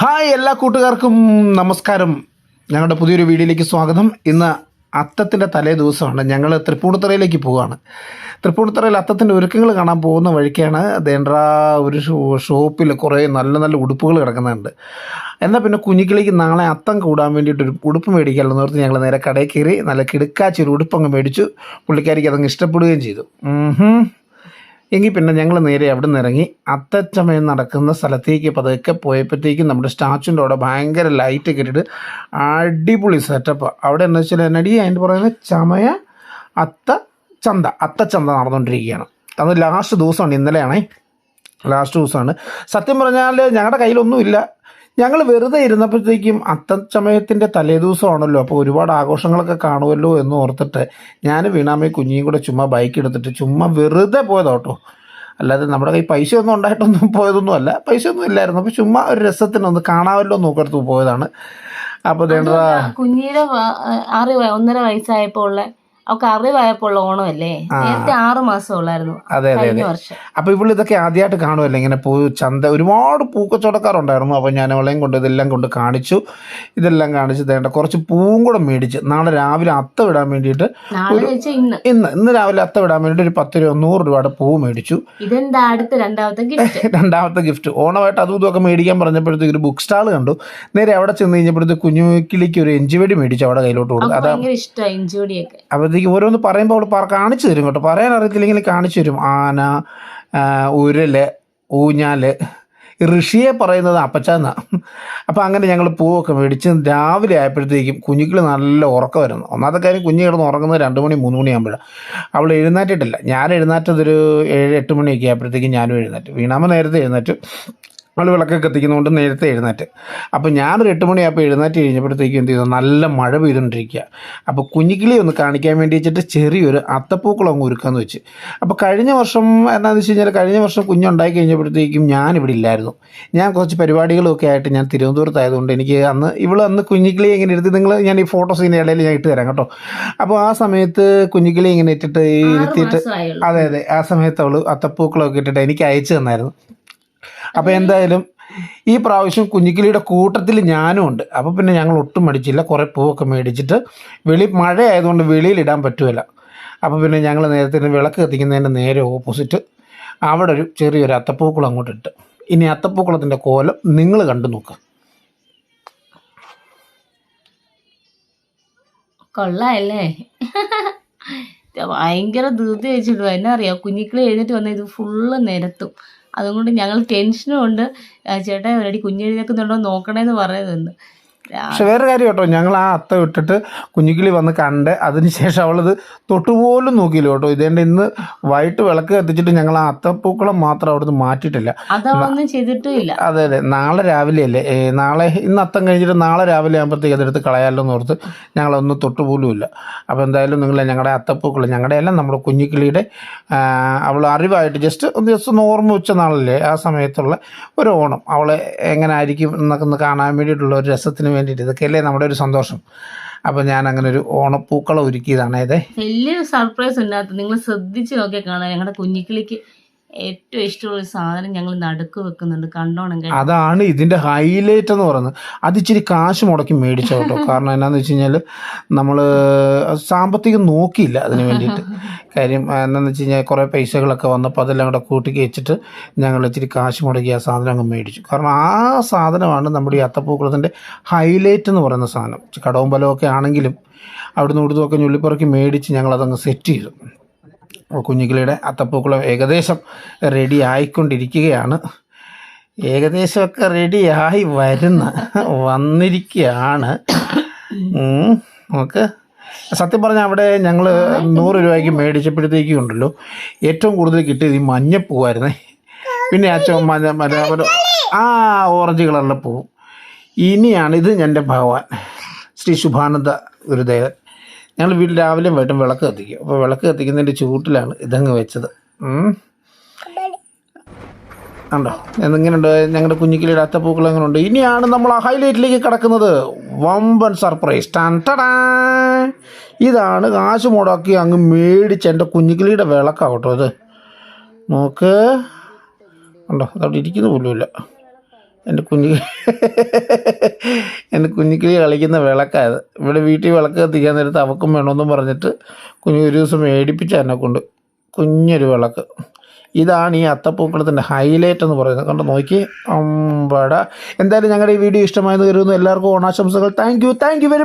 Hi എല്ലാ കൂട്ടുകാർക്കും നമസ്കാരം. ഞങ്ങളുടെ പുതിയൊരു വീഡിയോയിലേക്ക് സ്വാഗതം. ഇന്ന് അത്തത്തിന്റെ തലേ ദിവസമാണ്. ഞങ്ങൾ തൃപ്പൂണിത്തറയിലേക്ക് പോവുകയാണ് തൃപ്പൂണിത്തറയിൽ അത്തത്തിന്റെ ഒരുക്കങ്ങൾ കാണാൻ പോകുന്ന വഴിക്കാണ് ദേണ്ട്ര ഒരു ഷോപ്പിൽ കുറേ നല്ല നല്ല ഉടുപ്പുകൾ കിടക്കുന്നുണ്ട്. എന്നാൽ പിന്നെ കുഞ്ഞിക്കിളിക്ക് നാളെ അത്തം കൂടാൻ വേണ്ടിയിട്ട് ഒരു ഉടുപ്പ് മേടിക്കാമല്ലോ ഓർത്ത് ഞങ്ങൾ നേരെ കടയിൽ കയറി നല്ല കിടുക്കാച്ചൊരു ഉടുപ്പ് അങ്ങ് മേടിച്ചു. പുള്ളിക്കാരിക്ക് അതങ്ങ് ഇഷ്ടപ്പെടുകയും ചെയ്തു. എങ്കിൽ പിന്നെ ഞങ്ങൾ നേരെ അവിടെ നിന്ന് ഇറങ്ങി. അത്തച്ചമയം നടക്കുന്ന സ്ഥലത്തേക്ക് പതുക്കെ പോയപ്പോഴത്തേക്കും നമ്മുടെ സ്റ്റാച്ചുന്റെ അവിടെ ഭയങ്കര ലൈറ്റ് ഒക്കെ അടിപൊളി സെറ്റപ്പ് അവിടെ എന്ന് വെച്ചാൽ എന്നടി അതിന്റെ പറയുന്നത് ചമയ അത്ത ചന്ത. അത്തച്ചന്ത നടന്നുകൊണ്ടിരിക്കുകയാണ്. അത് ലാസ്റ്റ് ദിവസമാണ്. ഇന്നലെയാണേ. ലാസ്റ്റ് ദിവസമാണ്. സത്യം പറഞ്ഞാൽ ഞങ്ങളുടെ കയ്യിലൊന്നുമില്ല. ഞങ്ങൾ വെറുതെ ഇരുന്നപ്പോഴത്തേക്കും അത്തച്ചമയത്തിന്റെ തലേ ദിവസമാണല്ലോ. അപ്പോൾ ഒരുപാട് ആഘോഷങ്ങളൊക്കെ കാണുമല്ലോ എന്ന് ഓർത്തിട്ട് ഞാൻ വീണാമേ കുഞ്ഞിയും കൂടെ ചുമ്മാ ബൈക്ക് എടുത്തിട്ട് ചുമ്മാ വെറുതെ പോയതാ കേട്ടോ അല്ലാതെ നമ്മുടെ കയ്യിൽ പൈസ ഒന്നും ഉണ്ടായിട്ടൊന്നും പോയതൊന്നും അല്ല. പൈസ ഒന്നും ഇല്ലായിരുന്നു. അപ്പോൾ ചുമ്മാ ഒരു രസത്തിനൊന്ന് കാണാമല്ലോ എന്ന് നോക്കടുത്ത് പോയതാണ്. അപ്പോൾ കുഞ്ഞിയുടെ അറിവ് ഒന്നര വയസ്സായപ്പോൾ ഉള്ള അവൾക്ക് അറിവായപ്പോൾ ഉള്ള ഓണമല്ലേ? നേരത്തെ ആറു മാസം ഉള്ളായിരുന്നു. അതെ അതെ അപ്പൊ അതെ. അപ്പോൾ ഇവിടെ ഇതൊക്കെ ആദ്യമായിട്ട് കാണുമല്ലേ ഇങ്ങനെ പൂ ചന്ത ഒരുപാട് പൂക്കച്ചവടക്കാരുണ്ടായിരുന്നു. അപ്പൊ ഞാൻ അവളെയും കൊണ്ട് ഇതെല്ലാം കൊണ്ട് കാണിച്ചു. ഇതെല്ലാം കാണിച്ച് തേണ്ട കുറച്ച് പൂവും കൂടെ മേടിച്ച്. നാളെ രാവിലെ അത്ത വിടാൻ വേണ്ടിയിട്ട് ഇന്ന്. ഇന്ന് രാവിലെ അത്ത വിടാൻ വേണ്ടിയിട്ട് ഒരു പത്ത് രൂപ നൂറ് രൂപയുടെ പൂവ് മേടിച്ചു. ഇതെന്താ അടുത്ത രണ്ടാമത്തെ ഗിഫ്റ്റ്? രണ്ടാമത്തെ ഗിഫ്റ്റ്. ഓണമായിട്ട് അതും ഇതൊക്കെ മേടിക്കാൻ പറഞ്ഞപ്പോഴത്തേക്ക് ഒരു ബുക്ക് സ്റ്റാൾ കണ്ടു. നേരെ അവിടെ ചെന്ന് കഴിഞ്ഞപ്പോഴത്തേക്ക് കുഞ്ഞു കിളിക്ക് ഒരു എഞ്ചുവടി മേടിച്ചു അവിടെ കയ്യിലോട്ട് കൊടുത്തു. അതാ ഭയങ്കര അപ്പോഴത്തേക്ക് ഓരോന്ന് പറയുമ്പോൾ അവൾ പറ കാണിച്ചു തരും കേട്ടോ. പറയാൻ അറിയത്തില്ലെങ്കിൽ കാണിച്ചു തരും. ആന ഉരൽ ഊഞ്ഞാൽ. ഋഷിയെ പറയുന്നത് അപ്പച്ചാന്ന. അപ്പോൾ അങ്ങനെ ഞങ്ങൾ പൂവൊക്കെ മേടിച്ച് രാവിലെ ആയപ്പോഴത്തേക്കും കുഞ്ഞുങ്ങൾ നല്ല ഉറക്കം വരുന്നു. ഒന്നാമത്തെ കാര്യം കുഞ്ഞു കിടന്ന് ഉറങ്ങുന്നത് രണ്ട് മണി മൂന്ന് മണിയാകുമ്പോഴാണ് അവൾ എഴുന്നേറ്റിട്ടില്ല. ഞാൻ എഴുന്നേറ്റതൊരു ഏഴ് എട്ട് മണിയൊക്കെ ആയപ്പോഴത്തേക്കും ഞാനും എഴുന്നേറ്റ്. വീണാമ നേരത്തെ എഴുന്നേറ്റ്. അവൾ വിളക്കൊക്കെ കത്തിക്കുന്നതുകൊണ്ട് നേരത്തെ എഴുന്നേറ്റ്. അപ്പോൾ ഞാനൊരു എട്ട് മണിയായപ്പോൾ എഴുന്നേറ്റ് കഴിഞ്ഞപ്പോഴത്തേക്കും എന്ത് ചെയ്തു? നല്ല മഴ പെയ്തുകൊണ്ടിരിക്കുക. അപ്പോൾ കുഞ്ഞിക്കിളി ഒന്ന് കാണിക്കാൻ വേണ്ടി വെച്ചിട്ട് ചെറിയൊരു അത്തപ്പൂക്കളം അങ്ങ് ഒരുക്കാന്ന് വെച്ച്. അപ്പോൾ കഴിഞ്ഞ വർഷം എന്താണെന്ന് വെച്ച് കഴിഞ്ഞാൽ കഴിഞ്ഞ വർഷം കുഞ്ഞുണ്ടായി കഴിഞ്ഞപ്പോഴത്തേക്കും ഞാൻ ഇവിടെ ഇല്ലായിരുന്നു. ഞാൻ കുറച്ച് പരിപാടികളൊക്കെ ആയിട്ട് ഞാൻ തിരുവനന്തപുരത്തായതുകൊണ്ട് എനിക്ക് അന്ന് ഇവൾ അന്ന് കുഞ്ഞിക്കിളി ഇങ്ങനെ എടുത്ത് നിങ്ങൾ ഞാൻ ഈ ഫോട്ടോസ് ഇങ്ങനെ ഇടയിൽ ഞാൻ ഇട്ട് തരാം കേട്ടോ. അപ്പോൾ ആ സമയത്ത് കുഞ്ഞിക്കിളി ഇങ്ങനെ ഇട്ടിട്ട് ഇരുത്തിയിട്ട് അതെ അതെ. ആ സമയത്ത് അവൾ അത്തപ്പൂക്കളൊക്കെ ഇട്ടിട്ട് എനിക്ക് അയച്ചു തന്നായിരുന്നു. അപ്പോൾ എന്തായാലും ഈ പ്രാവശ്യം കുഞ്ഞിക്കിളിയുടെ കൂട്ടത്തിൽ ഞാനും ഉണ്ട്. അപ്പോൾ പിന്നെ ഞങ്ങൾ ഒട്ടും മടിച്ചില്ല. കുറേ പൂവൊക്കെ മേടിച്ചിട്ട് വെളി മഴ ആയതുകൊണ്ട് വെളിയിലിടാൻ പറ്റുമല്ല അപ്പോൾ പിന്നെ ഞങ്ങൾ നേരത്തെ വിളക്ക് കത്തിക്കുന്നതിന്റെ നേരെ ഓപ്പോസിറ്റ് അവിടെ ഒരു ചെറിയൊരു അത്തപ്പൂക്കുളം അങ്ങോട്ട് ഇട്ട് ഇനി അത്തപ്പൂക്കുളത്തിന്റെ കോലം നിങ്ങൾ കണ്ടു നോക്കുക കൊള്ളാല്ലേ? ഭയങ്കര ധൃതി വെച്ചിട്ടു എന്നാ അറിയാം? കുഞ്ഞിക്കിളി എഴുന്നേറ്റ് വന്ന ഇത് ഫുള്ള് നിരത്തും. അതുകൊണ്ട് ഞങ്ങൾ ടെൻഷനും ഉണ്ട്. ചേട്ടാ ഒരടി കുഞ്ഞെഴുന്നേക്കുന്നുണ്ടോ നോക്കണേന്ന് പറയുന്നുണ്ട്. പക്ഷെ വേറെ കാര്യം കേട്ടോ. ഞങ്ങൾ ആ അത്ത ഇട്ടിട്ട് കുഞ്ഞുകിളി വന്ന് കണ്ട് അതിനുശേഷം അവളത് തൊട്ടുപോലും നോക്കിയില്ല കേട്ടോ. ഇതേണ്ട ഇന്ന് വൈകിട്ട് വിളക്ക് കത്തിച്ചിട്ട് ഞങ്ങൾ ആ അത്തപ്പൂക്കളം മാത്രം അവിടുന്ന് മാറ്റിയിട്ടില്ല. ഇല്ല അതെ അതെ. നാളെ രാവിലെ അല്ലേ നാളെ ഇന്ന് അത്തം കഴിഞ്ഞിട്ട് നാളെ രാവിലെ ആകുമ്പോഴത്തേക്ക് അതെടുത്ത് കളയാമല്ലോ എന്ന് ഓർത്ത് ഞങ്ങളൊന്നും തൊട്ടുപോലും ഇല്ല. അപ്പോൾ എന്തായാലും നിങ്ങൾ ഞങ്ങളുടെ അത്തപ്പൂക്കൾ ഞങ്ങളുടെ എല്ലാം നമ്മുടെ കുഞ്ഞുകിളിയുടെ അവൾ അറിവായിട്ട് ജസ്റ്റ് ഒന്ന് ജസ്റ്റ് ഒന്ന് ഓർമ്മ വെച്ച നാളല്ലേ ആ സമയത്തുള്ള ഒരു ഓണം. അവളെ എങ്ങനെ ആയിരിക്കും എന്നൊക്കെ ഒന്ന് കാണാൻ വേണ്ടിയിട്ടുള്ള ഒരു രസത്തിന് വേണ്ടിയിട്ട്. ഇതൊക്കെയല്ലേ നമ്മുടെ ഒരു സന്തോഷം. അപ്പോൾ ഞാൻ അങ്ങനെ ഒരു ഓണപ്പൂക്കളം ഒരുക്കിയതാണ്. വലിയൊരു സർപ്രൈസ് ഉണ്ടാകും നിങ്ങൾ ശ്രദ്ധിച്ചു നോക്കിയാൽ കാണാം. ഞങ്ങളുടെ കുഞ്ഞിക്കിളിക്ക് ഏറ്റവും ഇഷ്ടമുള്ള സാധനം ഞങ്ങൾ നടുക്ക് വെക്കുന്നുണ്ട്. കണ്ടോണം അതാണ് ഇതിന്റെ ഹൈലൈറ്റ് എന്ന് പറയുന്നത്. അത് ഇച്ചിരി കാശ് മുടക്കി മേടിച്ച കേട്ടോ. കാരണം എന്നാന്ന് വെച്ച് കഴിഞ്ഞാൽ നമ്മൾ സാമ്പത്തികം നോക്കിയില്ല അതിന് വേണ്ടിയിട്ട്. കാര്യം എന്നാന്ന് വെച്ച് കഴിഞ്ഞാൽ കുറേ പൈസകളൊക്കെ വന്നപ്പോൾ അതെല്ലാം കൂടെ കൂട്ടിക്ക് വെച്ചിട്ട് ഞങ്ങൾ ഇച്ചിരി കാശ് മുടക്കി ആ സാധനം അങ്ങ് മേടിച്ചു. കാരണം ആ സാധനമാണ് നമ്മുടെ ഈ അത്തപ്പൂക്കളത്തിന്റെ ഹൈലൈറ്റ് എന്ന് പറയുന്ന സാധനം. കടവും ബലമൊക്കെ ആണെങ്കിലും അവിടുന്ന് ഇവിടുന്ന് ഒക്കെ ഞുള്ളിപ്പുറക്കി മേടിച്ച് ഞങ്ങളതങ്ങ് സെറ്റ് ചെയ്തു. അപ്പോൾ കുഞ്ഞിക്കിളിയുടെ അത്തപ്പൂക്കളം ഏകദേശം റെഡി ആയിക്കൊണ്ടിരിക്കുകയാണ്. ഏകദേശമൊക്കെ റെഡിയായി വരുന്ന വന്നിരിക്കുകയാണ്. നമുക്ക് സത്യം പറഞ്ഞാൽ അവിടെ ഞങ്ങൾ നൂറ് രൂപയ്ക്ക് മേടിച്ചപ്പോഴത്തേക്കും ഉണ്ടല്ലോ ഏറ്റവും കൂടുതൽ കിട്ടിയത് ഈ മഞ്ഞപ്പൂവായിരുന്നേ. പിന്നെ ചോ മഞ്ഞ മറ്റേ ആ ഓറഞ്ച് കളറിലെ പൂവും. ഇനിയാണ് ഇത് എന്റെ ഭഗവാൻ ശ്രീ ശുഭാനന്ദ ഗുരുദേവൻ. ഞങ്ങൾ വീട്ടിൽ രാവിലെയും വൈകിട്ടും വിളക്ക് കത്തിക്കും. അപ്പോൾ വിളക്ക് കത്തിക്കുന്നതിന്റെ ചൂട്ടിലാണ് ഇതങ്ങ് വെച്ചത്. ഉണ്ടോ എങ്ങനെയുണ്ട് ഞങ്ങളുടെ കുഞ്ഞിക്കിളിയുടെ അത്തപ്പൂക്കൾ എങ്ങനെയുണ്ട് ഇനിയാണ് നമ്മൾ ആ ഹൈലൈറ്റിലേക്ക് കിടക്കുന്നത്. വമ്പൻ സർപ്രൈസ്. ടാൻ ടടാ. ഇതാണ് കാശ് മുടക്കി അങ്ങ് മേടിച്ച് എന്റെ കുഞ്ഞിക്കിളിയുടെ വിളക്കാവട്ടോ അത് നോക്ക്. ഉണ്ടോ അതവിടെ ഇരിക്കുന്ന പോലുമില്ല. എന്റെ കുഞ്ഞു എന്റെ കുഞ്ഞിക്കിളി കളിക്കുന്ന വിളക്കായത് ഇവിടെ വീട്ടിൽ വിളക്ക് കത്തിക്കാൻ നേരത്ത് അവക്കും വേണമെന്നും പറഞ്ഞിട്ട് കുഞ്ഞു ഒരു ദിവസം മേടിപ്പിച്ച എന്നെ കൊണ്ട് കുഞ്ഞൊരു വിളക്ക്. ഇതാണ് ഈ അത്തപ്പൂക്കളത്തിന്റെ ഹൈലൈറ്റ് എന്ന് പറയുന്നത്. കണ്ട്? നോക്കി. അമ്പട. എന്തായാലും ഞങ്ങളുടെ ഈ വീഡിയോ ഇഷ്ടമായെന്ന് കരുതുന്നു. എല്ലാവർക്കും ഓണാശംസകൾ. Thank you thank you very